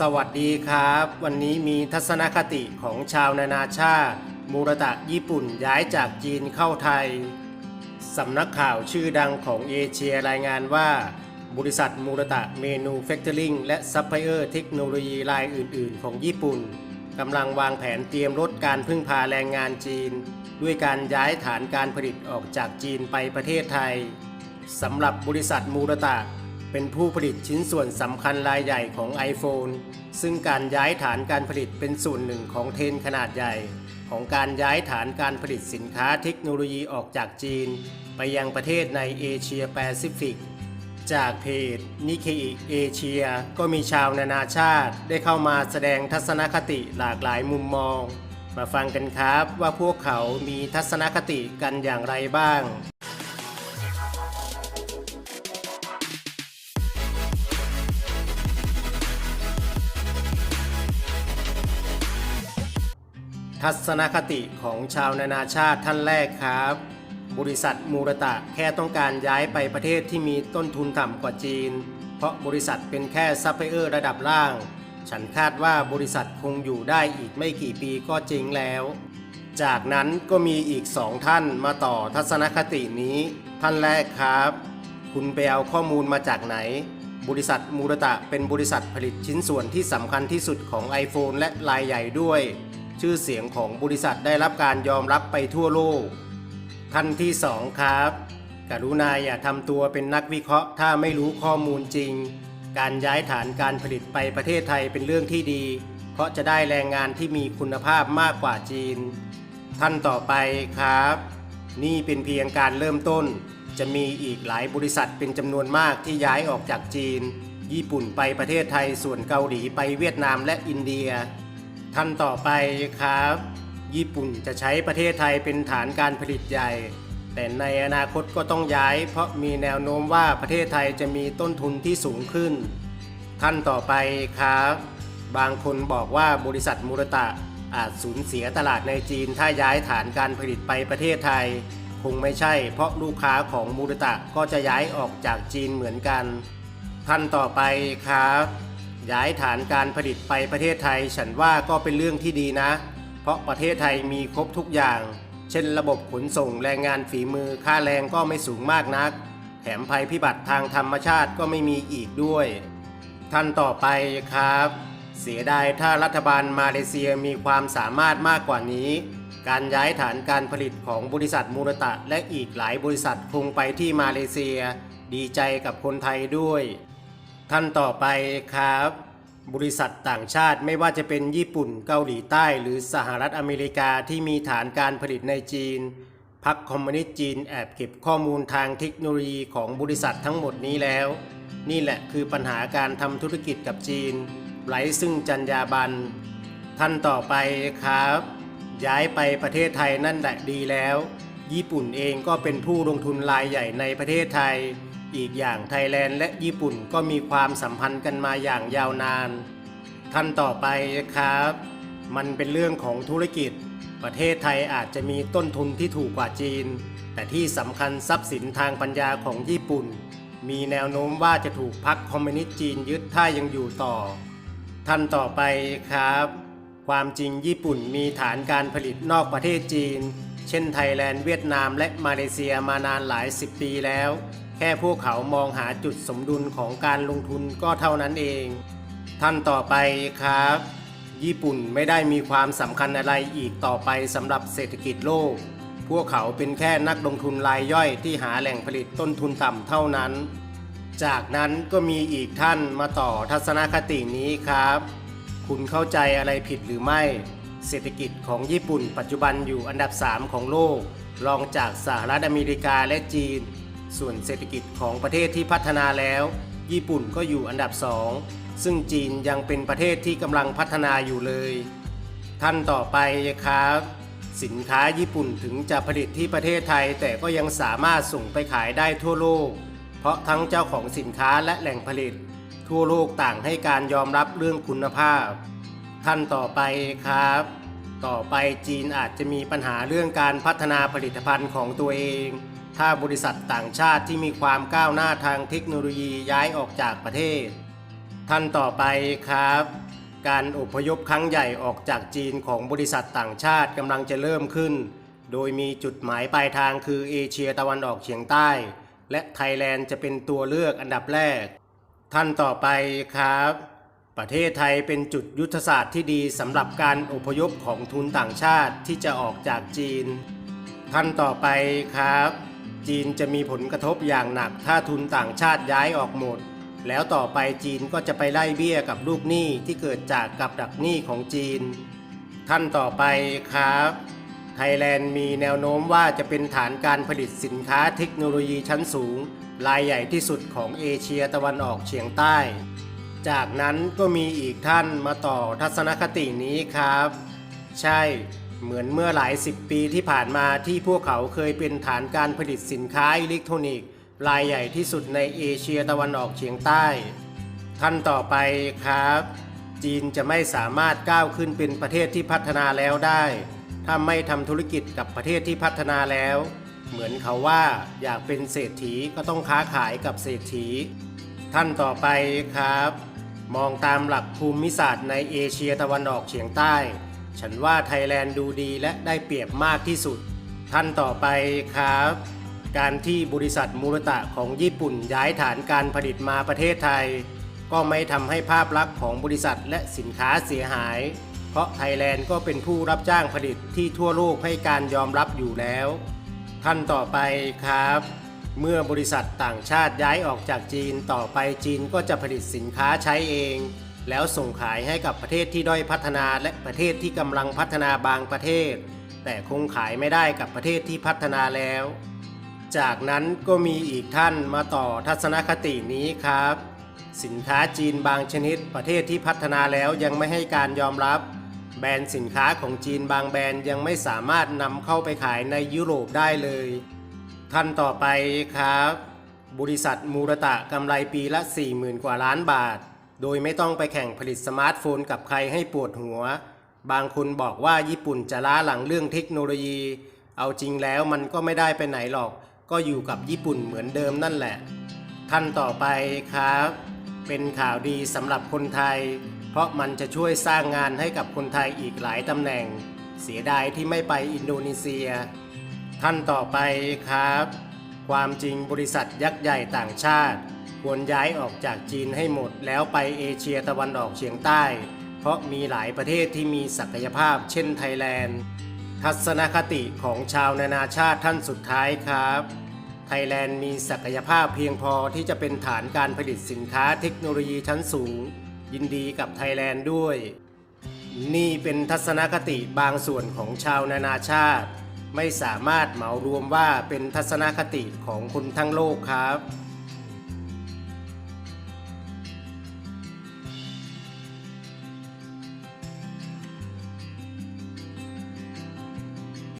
สวัสดีครับ วันนี้มีทัศนคติของชาวนานาชาติ มูรตะญี่ปุ่นย้ายจากจีนเข้าไทย สำนักข่าวชื่อดังของเอเชียรายงานว่า บริษัทมูรตะเมนูแฟคเจอริงและซัพพลายเออร์เทคโนโลยีรายอื่น ๆ ของญี่ปุ่นกำลังวางแผนเตรียมลดการพึ่งพาแรงงานจีน ด้วยการย้ายฐานการผลิตออกจากจีนไปประเทศไทยสำหรับบริษัทมูรตะ เป็นผู้ผลิตชิ้นส่วนสำคัญรายใหญ่ของ iPhone ซึ่งการย้ายฐานการผลิตเป็นส่วนหนึ่งของเทรนขนาดใหญ่ ของการย้ายฐานการผลิตสินค้าเทคโนโลยีออกจากจีน ไปยังประเทศในเอเชียแปซิฟิก จากเพจนิเคอิเอเชียก็มีชาวนานาชาติได้เข้ามาแสดงทัศนคติหลากหลายมุมมอง มาฟังกันครับว่าพวกเขามีทัศนคติกันอย่างไรบ้าง ทัศนคติของชาวนานาชาติท่านแรกครับ บริษัทมูรตะแค่ต้องการย้ายไปประเทศที่มีต้นทุนต่ำกว่าจีน เพราะบริษัทเป็นแค่ซัพพลายเออร์ระดับล่าง ฉันคาดว่าบริษัทคงอยู่ได้อีกไม่กี่ปีก็จริงแล้ว จากนั้นก็มีอีกสองท่านมาต่อทัศนคตินี้ ท่านแรกครับ คุณไปเอาข้อมูลมาจากไหนบริษัทมูรตะเป็นบริษัทผลิตชิ้นส่วนที่สำคัญที่สุดของ iPhone และรายใหญ่ด้วย ชื่อเสียงของบริษัทได้รับการยอมรับไปทั่วโลกท่านที่สองครับ กรุณาอย่าทำตัวเป็นนักวิเคราะห์ถ้าไม่รู้ข้อมูลจริง การย้ายฐานการผลิตไปประเทศไทยเป็นเรื่องที่ดี เพราะจะได้แรงงานที่มีคุณภาพมากกว่าจีน ท่านต่อไปครับ นี่เป็นเพียงการเริ่มต้น จะมีอีกหลายบริษัทเป็นจำนวนมากที่ย้ายออกจากจีน ญี่ปุ่นไปประเทศไทยส่วนเกาหลีไปเวียดนามและอินเดีย ท่านต่อไปครับ ญี่ปุ่นจะใช้ประเทศไทยเป็นฐานการผลิตใหญ่ แต่ในอนาคตก็ต้องย้าย เพราะมีแนวโน้มว่าประเทศไทยจะมีต้นทุนที่สูงขึ้น ท่านต่อไปครับ บางคนบอกว่าบริษัทมูรตะอาจสูญเสียตลาดในจีน ถ้าย้ายฐานการผลิตไปประเทศไทย คงไม่ใช่ เพราะลูกค้าของมูรตะก็จะย้ายออกจากจีนเหมือนกัน ท่านต่อไปครับ ย้ายฐานการผลิตไปประเทศไทยฉันว่าก็เป็นเรื่องที่ดีนะ เพราะประเทศไทยมีครบทุกอย่าง เช่นระบบขนส่งแรงงานฝีมือค่าแรงก็ไม่สูงมากนัก แถมภัยพิบัติทางธรรมชาติก็ไม่มีอีกด้วย ท่านต่อไปครับ เสียดายถ้ารัฐบาลมาเลเซียมีความสามารถมากกว่านี้ การย้ายฐานการผลิตของบริษัทมูรตะและอีกหลายบริษัทคงไปที่มาเลเซีย ดีใจกับคนไทยด้วย ท่านต่อไปครับ บริษัทต่างชาติไม่ว่าจะเป็นญี่ปุ่นเกาหลีใต้หรือสหรัฐอเมริกาที่มีฐานการผลิตในจีนพรรคคอมมิวนิสต์จีนแอบเก็บข้อมูลทางเทคโนโลยีของบริษัททั้งหมดนี้แล้ว นี่แหละคือปัญหาการทำธุรกิจกับจีนไร้ซึ่งจรรยาบรรณท่านต่อไปครับ ย้ายไปประเทศไทยนั่นแหละดีแล้ว ญี่ปุ่นเองก็เป็นผู้ลงทุนรายใหญ่ในประเทศไทย อีกอย่างไทยแลนด์และญี่ปุ่นก็มีความสัมพันธ์กันมาอย่างยาวนาน ท่านต่อไปครับ มันเป็นเรื่องของธุรกิจ ประเทศไทยอาจจะมีต้นทุนที่ถูกกว่าจีน แต่ที่สำคัญทรัพย์สินทางปัญญาของญี่ปุ่น มีแนวโน้มว่าจะถูกพรรคคอมมิวนิสต์จีนยึดถ้ายังอยู่ต่อ ท่านต่อไปครับ ความจริงญี่ปุ่นมีฐานการผลิตนอกประเทศจีน เช่นไทยแลนด์เวียดนามและมาเลเซียมานานหลายสิบปีแล้ว แค่พวกเขามองหาจุดสมดุลของการลงทุนก็เท่านั้นเอง ท่านต่อไปครับ ญี่ปุ่นไม่ได้มีความสำคัญอะไรอีกต่อไปสำหรับเศรษฐกิจโลก พวกเขาเป็นแค่นักลงทุนรายย่อยที่หาแหล่งผลิตต้นทุนต่ำเท่านั้น จากนั้นก็มีอีกท่านมาต่อทัศนคตินี้ครับ คุณเข้าใจอะไรผิดหรือไม่ เศรษฐกิจของญี่ปุ่น ปัจจุบันอยู่อันดับ 3 ของโลก รองจากสหรัฐอเมริกาและจีน ส่วนเศรษฐกิจของประเทศที่พัฒนาแล้ว ญี่ปุ่นก็อยู่อันดับ 2 ซึ่งจีนยังเป็นประเทศที่กำลังพัฒนาอยู่เลย ท่านต่อไปครับสินค้าญี่ปุ่นถึงจะผลิตที่ประเทศไทย แต่ก็ยังสามารถส่งไปขายได้ทั่วโลก เพราะทั้งเจ้าของสินค้าและแหล่งผลิต ทั่วโลกต่างให้การยอมรับเรื่องคุณภาพ ท่านต่อไปครับ ต่อไปจีนอาจจะมีปัญหาเรื่องการพัฒนาผลิตภัณฑ์ของตัวเอง ถ้าบริษัทต่างชาติที่มีความก้าวหน้าทางเทคโนโลยีย้ายออกจากประเทศ ท่านต่อไปครับ การอพยพครั้งใหญ่ออกจากจีนของบริษัทต่างชาติกำลังจะเริ่มขึ้น โดยมีจุดหมายปลายทางคือเอเชียตะวันออกเฉียงใต้ และไทยแลนด์จะเป็นตัวเลือกอันดับแรก ท่านต่อไปครับ ประเทศไทยเป็นจุดยุทธศาสตร์ที่ดีสำหรับการอพยพของทุนต่างชาติที่จะออกจากจีน ท่านต่อไปครับ จีนจะมีผลกระทบอย่างหนักถ้าทุนต่างชาติย้ายออกหมด แล้วต่อไปจีนก็จะไปไล่เบี้ยกับลูกหนี้ที่เกิดจากกับดักหนี้ของจีน ท่านต่อไปครับไทยแลนด์มีแนวโน้มว่าจะเป็นฐานการผลิตสินค้าเทคโนโลยีชั้นสูง รายใหญ่ที่สุดของเอเชียตะวันออกเฉียงใต้ จากนั้นก็มีอีกท่านมาต่อทัศนคตินี้ครับ ใช่เหมือนเมื่อหลายสิบปีที่ผ่านมาที่พวกเขาเคยเป็นฐานการผลิตสินค้าอิเล็กทรอนิกส์รายใหญ่ที่สุดในเอเชียตะวันออกเฉียงใต้ ท่านต่อไปครับ จีนจะไม่สามารถก้าวขึ้นเป็นประเทศที่พัฒนาแล้วได้ถ้าไม่ทำธุรกิจกับประเทศที่พัฒนาแล้ว เหมือนเขาว่าอยากเป็นเศรษฐีก็ต้องค้าขายกับเศรษฐี ท่านต่อไปครับ มองตามหลักภูมิศาสตร์ในเอเชียตะวันออกเฉียงใต้ ฉันว่าไทยแลนด์ดูดีและได้เปรียบมากที่สุด ท่านต่อไปครับ การที่บริษัทมูรตะของญี่ปุ่นย้ายฐานการผลิตมาประเทศไทย ก็ไม่ทำให้ภาพลักษณ์ของบริษัทและสินค้าเสียหาย เพราะไทยแลนด์ก็เป็นผู้รับจ้างผลิตที่ทั่วโลกให้การยอมรับอยู่แล้ว ท่านต่อไปครับ เมื่อบริษัทต่างชาติย้ายออกจากจีนต่อไปจีนก็จะผลิตสินค้าใช้เอง แล้วส่งขายให้กับประเทศที่ด้อยพัฒนาและประเทศที่กำลังพัฒนาบางประเทศ แต่คงขายไม่ได้กับประเทศที่พัฒนาแล้ว จากนั้นก็มีอีกท่านมาต่อทัศนคตินี้ครับ สินค้าจีนบางชนิด ประเทศที่พัฒนาแล้วยังไม่ให้การยอมรับ แบรนด์สินค้าของจีนบางแบรนด์ยังไม่สามารถนำเข้าไปขายในยุโรปได้เลย ท่านต่อไปครับ บริษัทมูรตะกำไรปีละ 40,000 กว่าล้านบาท โดยไม่ต้องไปแข่งผลิตสมาร์ทโฟนกับใครให้ปวดหัว บางคนบอกว่าญี่ปุ่นจะล้าหลังเรื่องเทคโนโลยี เอาจริงแล้วมันก็ไม่ได้ไปไหนหรอก ก็อยู่กับญี่ปุ่นเหมือนเดิมนั่นแหละ ท่านต่อไปครับ เป็นข่าวดีสำหรับคนไทย เพราะมันจะช่วยสร้างงานให้กับคนไทยอีกหลายตำแหน่ง เสียดายที่ไม่ไปอินโดนีเซีย ท่านต่อไปครับ ความจริงบริษัทยักษ์ใหญ่ต่างชาติ ควรย้ายออกจากจีนให้หมดแล้วไปเอเชียตะวันออกเฉียงใต้ เพราะมีหลายประเทศที่มีศักยภาพเช่นไทยแลนด์ ทัศนคติของชาวนานาชาติท่านสุดท้ายครับไทยแลนด์มีศักยภาพเพียงพอที่จะเป็นฐานการผลิตสินค้าเทคโนโลยีชั้นสูง ยินดีกับไทยแลนด์ด้วย นี่เป็นทัศนคติบางส่วนของชาวนานาชาติ ไม่สามารถเหมารวมว่าเป็นทัศนคติของคนทั้งโลกครับ